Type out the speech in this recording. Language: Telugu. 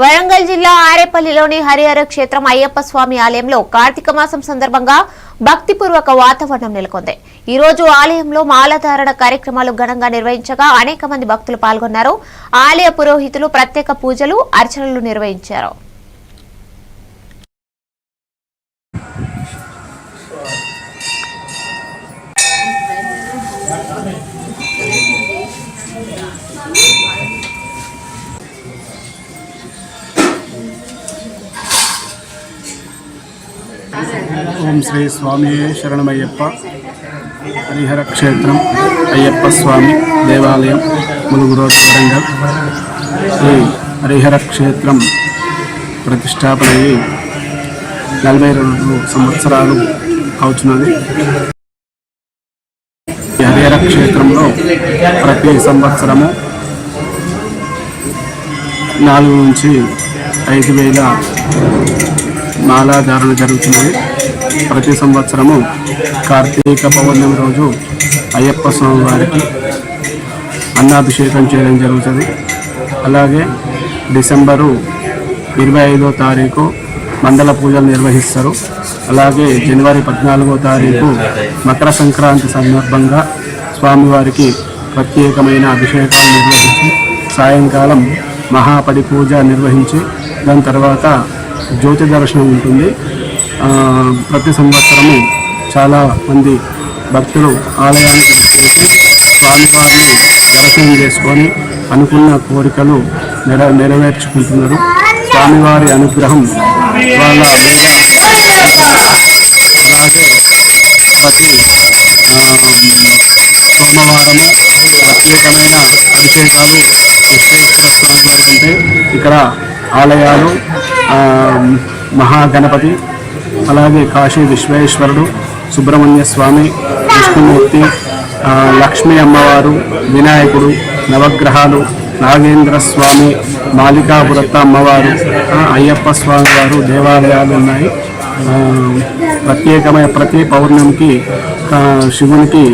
వరంగల్ జిల్లా ఆరేపల్లిలోని హరిహర క్షేత్రం అయ్యప్ప స్వామి ఆలయంలో కార్తీక మాసం సందర్భంగా భక్తిపూర్వక వాతావరణం నెలకొంది. ఈ రోజు ఆలయంలో మాలధారణ కార్యక్రమాలు ఘనంగా నిర్వహించగా అనేక మంది భక్తులు పాల్గొన్నారు. ఆలయ పురోహితులు ప్రత్యేక పూజలు అర్చనలు నిర్వహించారు. ఓం శ్రీ స్వామి శరణమయ్యప్ప. హరిహర క్షేత్రం అయ్యప్ప స్వామి దేవాలయం ములుగు రోడ్ వరంగల్. శ్రీ హరిహర క్షేత్రం ప్రతిష్టాపన అయ్యి నలభై రెండు సంవత్సరాలు అవుతున్నది హరిహర క్షేత్రంలో ప్రతి సంవత్సరము నాలుగు నుంచి ఐదు వేల మాలాధారణ జరుగుతున్నది ప్రతి సంవత్సరము కార్తీక పౌర్ణమి రోజు అయ్యప్ప స్వామి వారికి అన్నాభిషేకం చేయడం జరుగుతుంది. అలాగే డిసెంబరు ఇరవై ఐదో తారీఖు మండల పూజలు నిర్వహిస్తారు. అలాగే జనవరి పద్నాలుగో తారీఖు మకర సంక్రాంతి సందర్భంగా స్వామివారికి ప్రత్యేకమైన అభిషేకాలు నిర్వహించి సాయంకాలం మహాపడి పూజ నిర్వహించి దాని తర్వాత జ్యోతి దర్శనం ఉంటుంది. ప్రతి సంవత్సరము చాలా మంది భక్తులు ఆలయానికి వచ్చేసి స్వామివారిని దర్శనం చేసుకొని అనుకున్న కోరికలు నెర నెరవేర్చుకుంటున్నారు. స్వామివారి అనుగ్రహం వాళ్ళ మీద అలాగే ప్రతి సోమవారము ప్రత్యేకమైన అభిషేకాలు విశ్వేశ్వర స్వామి వారి కంటే ఇక్కడ ఆలయాలు మహాగణపతి అలాగే కాశీ విశ్వేశ్వరుడు సుబ్రహ్మణ్య స్వామి విష్ణుమూర్తి లక్ష్మీ అమ్మవారు వినాయకుడు నవగ్రహాలు నాగేంద్ర స్వామి మాలికాపురత్త అమ్మవారు అయ్యప్ప స్వామి వారు దేవాలయాలు ఉన్నాయి. ప్రత్యేకమైన ప్రతి పౌర్ణమికి శివునికి